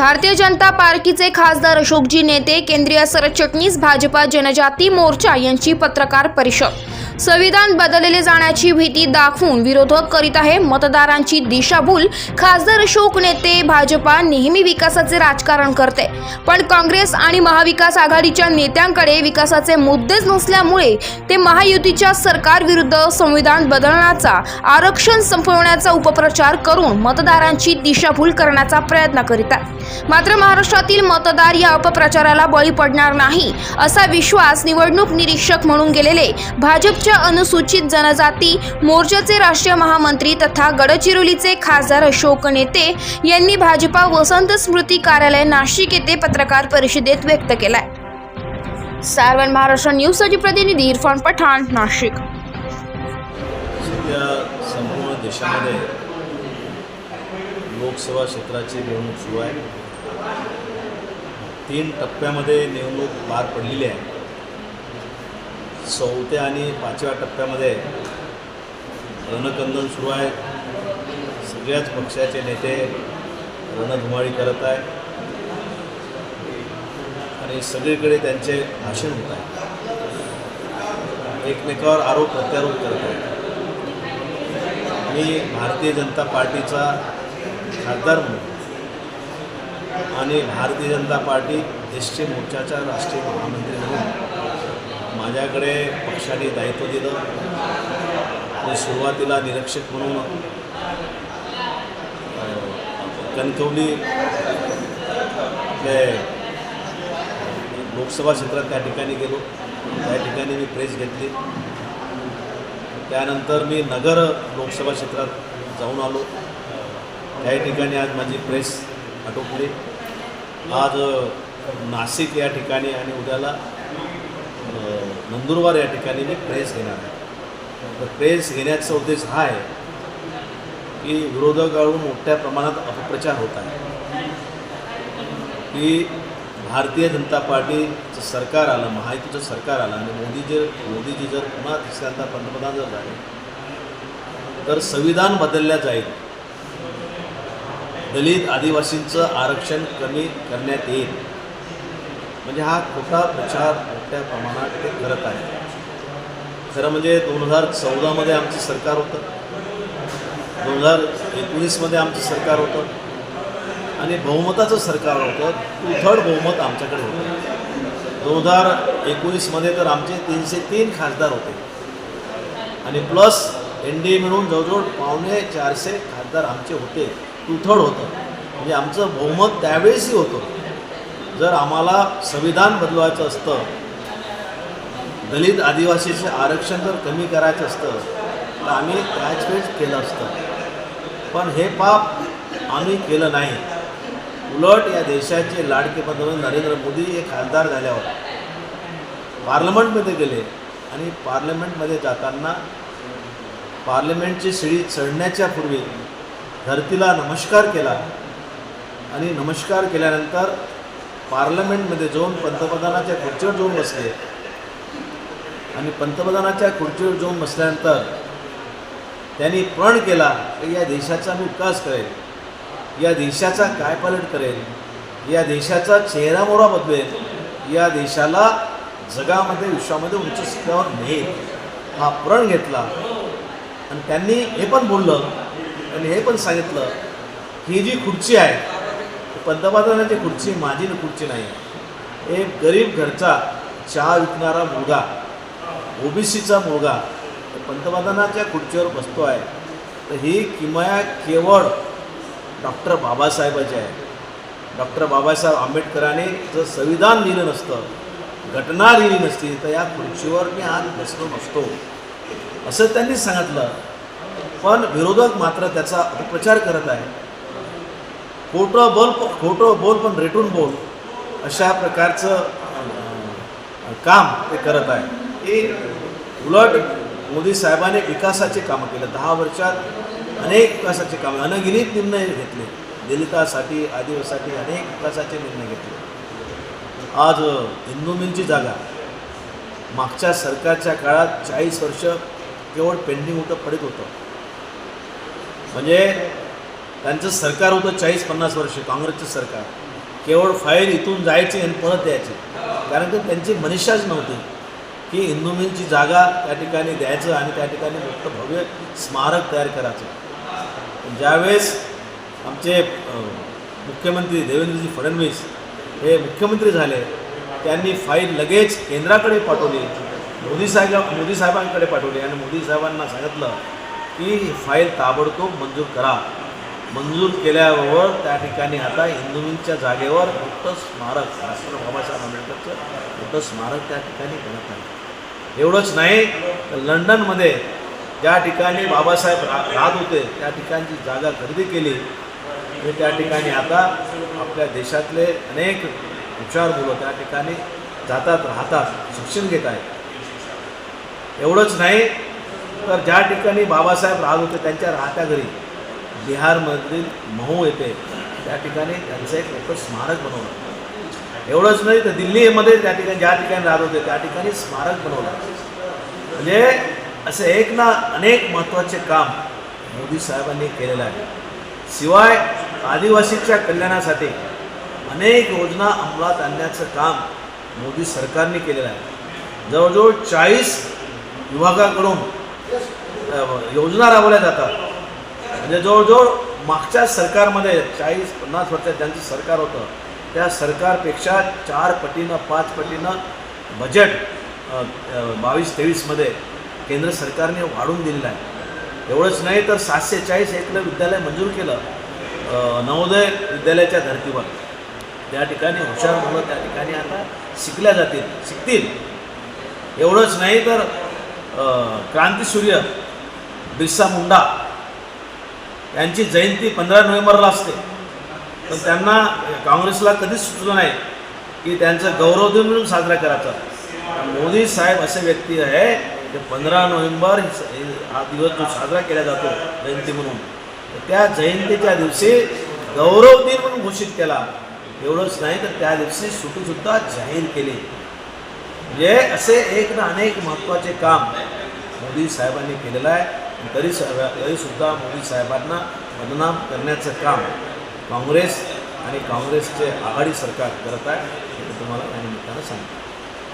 भारतीय जनता पार्टीचे खासदार अशोकजी नेते केंद्रीय सरचिटणीस भाजपा जनजाती मोर्चा यांची पत्रकार परिषद. संविधान बदलले जाण्याची भीती दाखवून विरोधक करीत आहे मतदारांची दिशाभूल. खासदार अशोक नेते भाजपा नेहमी विकासाचे राजकारण करते. पण काँग्रेस आणि महाविकास आघाडीच्या नेत्यांकडे विकासाचे मुद्देच नसल्यामुळे ते महायुतीच्या सरकारविरुद्ध संविधान बदलण्याचा आरक्षण संपवण्याचा उपप्रचार करून मतदारांची दिशाभूल करण्याचा प्रयत्न करीत आहेत. मात्र महाराष्ट्रातील मतदार या अपप्रचाराला बळी पडणार नाही असा विश्वास निवडणूक निरीक्षक म्हणून गेलेले भाजपच्या अनुसूचित जनजाती मोर्चाचे राष्ट्रीय महामंत्री तथा गडचिरोलीचे खासदार अशोक नेते यांनी भाजपा वसंत स्मृती कार्यालय नाशिक येथे पत्रकार परिषदेत व्यक्त केलाय. सार्वन महाराष्ट्र न्यूजसाठी प्रतिनिधी इरफान पठाण नाशिक. सध्या संपूर्ण देशामध्ये लोकसभा क्षेत्राची निवडणूक सुरू आहे. तीन टप्प्यामध्ये निवडणूक पार पडलेली आहे. चौथ्या आणि पाचव्या टप्प्यामध्ये रणकंदन सुरू आहे. सगळ्याच पक्षाचे नेते रणधुमाळी करत आहे आणि सगळीकडे त्यांचे भाषण होत आहे. एकमेकावर आरोप प्रत्यारोप करत आहेत. मी भारतीय जनता पार्टीचा खासदार म्हणून आणि भारतीय जनता पार्टी एस मोर्चाच्या मोर्चाचा राष्ट्रीय महामंत्री म्हणून माझ्याकडे पक्षाने दायित्व दिलं आणि सुरुवातीला निरीक्षक म्हणून कणकवली आपले लोकसभा क्षेत्रात त्या ठिकाणी गेलो. त्या ठिकाणी मी प्रेस घेतली. त्यानंतर मी नगर लोकसभा क्षेत्रात जाऊन आलो. त्या ठिकाणी आज माझी प्रेस आटोपली. आज नाशिक या ठिकाणी आणि उद्याला नंदुरबार या ठिकाणी मी प्रेस घेणार आहे. तर प्रेस घेण्याचा उद्देश हा आहे की विरोधकाकडून मोठ्या प्रमाणात अपप्रचार होत आहे. की भारतीय जनता पार्टीचं सरकार आलं महायुतीचं सरकार आलं आणि मोदी जर मोदीजी जर पुन्हा तिसऱ्यांदा पंतप्रधान जर झाले तर संविधान बदलल्या जाईल. दलित आदिवासींचं आरक्षण कमी करण्यात येईल. म्हणजे हा खोटा प्रचार मोठ्या प्रमाणात ते करत आहे खरं म्हणजे दोन हजार चौदामध्ये आमचं सरकार होतं. दोन हजार एकोणीसमध्ये आमचं सरकार होतं. आणि बहुमताचं सरकार होतं. टू थर्ड बहुमत आमच्याकडे होतं. दोन हजार एकोणीसमध्ये तर आमचे तीनशे तीन खासदार होते. आणि प्लस एन डी ए मिळून जवळजवळ पावणे चारशे खासदार आमचे होते. टू थर्ड होतं. म्हणजे आमचं बहुमत त्यावेळेसही होतं. जर आम्हाला संविधान बदलवायचं असतं दलित आदिवासीचे आरक्षण जर कमी करायचं असतं तर आम्ही त्याच वेळेस केलं असतं. पण हे पाप आम्ही केलं नाही. उलट या देशाचे लाडके पंतप्रधान नरेंद्र मोदी हे खासदार झाल्यावर पार्लमेंटमध्ये गेले आणि पार्लमेंटमध्ये जाताना पार्लमेंटची शिडी चढण्याच्या पूर्वी धरतीला नमस्कार केला आणि नमस्कार केल्यानंतर पार्लमेंटमध्ये जाऊन पंतप्रधानाच्या खुर्चीवर जाऊन बसले. आणि पंतप्रधानाच्या खुर्चीवर जाऊन बसल्यानंतर त्यांनी प्रण केला की या देशाचा मी विकास करेल या देशाचा काय पालट करेल या देशाचा चेहरामोहरा बदलेल या देशाला जगामध्ये विश्वामध्ये उंच स्तरावर नेईल हा प्रण घेतला. आणि त्यांनी हे पण बोललं आणि हे पण सांगितलं ही जी खुर्ची आहे पंतप्रधानाची खुर्ची माझी खुर्ची नाही. एक गरीब घरचा चहा विकणारा मुलगा ओबीसीचा मुलगा पंतप्रधानाच्या खुर्चीवर बसतो आहे तर ही किमया केवळ डॉक्टर बाबासाहेबाची आहे. डॉक्टर बाबासाहेब आंबेडकरांनी जर संविधान लिहिलं नसतं घटना लिहिली नसती तर या खुर्चीवर मी आज बसलो नसतो. असं त्यांनी सांगितलं. पण विरोधक मात्र त्याचा अपप्रचार करत आहे. खोटं बोल खोटं बोल पण रेटून बोल अशा प्रकारचं काम ते करत आहे. की उलट मोदी साहेबांनी विकासाचे कामं केलं. दहा वर्षात अनेक विकासाचे कामं अनगिनित निर्णय घेतले. दलितासाठी आदिवासीसाठी अनेक विकासाचे निर्णय घेतले. आज हिंदू जागा. मागच्या सरकारच्या काळात चाळीस वर्ष केवळ पेंडिंग होतं पडत होतं. म्हणजे त्यांचं सरकार होतं चाळीस पन्नास वर्ष काँग्रेसचं सरकार. केवळ फाईल इथून जायची आणि परत यायची. कारण की त्यांची मनिषाच नव्हती. की हिंदूंची जागा त्या ठिकाणी द्यायचं आणि त्या ठिकाणी मोठं भव्य स्मारक तयार करायचं. ज्यावेळेस आमचे मुख्यमंत्री देवेंद्रजी फडणवीस हे मुख्यमंत्री झाले त्यांनी फाईल लगेच केंद्राकडे पाठवली मोदी साहेब मोदी साहेबांकडे पाठवली आणि मोदी साहेबांना सांगितलं की ही फाईल ताबडतोब मंजूर करा. मंजूर केल्यावर त्या ठिकाणी आता हिंदूंच्या जागेवर मोठं स्मारक डॉक्टर बाबासाहेब आंबेडकरचं मोठं स्मारक त्या ठिकाणी करत आहे. एवढंच नाही तर लंडनमध्ये ज्या ठिकाणी बाबासाहेब रा राहत होते त्या ठिकाणची जागा खरेदी केली. आणि त्या ठिकाणी आता आपल्या देशातले अनेक हुशार मुलं त्या ठिकाणी जातात राहतात शिक्षण घेत आहेत. एवढंच नाही तर ज्या ठिकाणी बाबासाहेब राहत होते त्यांच्या राहत्या घरी बिहारमधील महू येथे त्या ठिकाणी त्यांचं एक मोठं स्मारक बनवलं. एवढंच नाही तर दिल्लीमध्ये त्या ठिकाणी ज्या ठिकाणी राहत होते त्या ठिकाणी स्मारक बनवलं. म्हणजे असे एक ना अनेक महत्त्वाचे काम मोदी साहेबांनी केलेलं आहे. शिवाय आदिवासीच्या कल्याणासाठी अनेक योजना अंमलात आणण्याचं काम मोदी सरकारने केलेलं आहे. जवळजवळ चाळीस विभागाकडून योजना राबवल्या जातात. म्हणजे जवळजवळ मागच्या सरकारमध्ये चाळीस पन्नास वर्षात ज्यांचं सरकार होतं त्या सरकारपेक्षा चार पटीनं पाच पटीनं बजेट बावीस तेवीसमध्ये केंद्र सरकारने वाढवून दिलेलं आहे. एवढंच नाही तर सातशे चाळीस एकलं विद्यालय मंजूर केलं नवोदय विद्यालयाच्या धर्तीवर. त्या ठिकाणी हुशार मुलं त्या ठिकाणी आता शिकल्या जातील शिकतील. एवढंच नाही तर क्रांतीसूर्य बिरसा मुंडा यांची जयंती पंधरा नोव्हेंबरला असते. पण त्यांना काँग्रेसला कधीच सुचलं नाही की त्यांचं गौरव दिन म्हणून साजरा करायचा. मोदी साहेब असे व्यक्ती आहे की पंधरा नोव्हेंबर हा दिवस जो साजरा केला जातो जयंती म्हणून. तर त्या जयंतीच्या दिवशी गौरव दिन म्हणून घोषित केला. एवढंच नाही तर त्या दिवशी सुट्टीसुद्धा जाहीर केली. म्हणजे असे एक ना अनेक महत्त्वाचे काम मोदी साहेबांनी केलेलं आहे. तरी स तरीसुद्धा मोदी साहेबांना बदनाम करण्याचं काम काँग्रेस आणि काँग्रेसचे आघाडी सरकार करत आहे हे तुम्हाला या निमित्तानं सांगतो.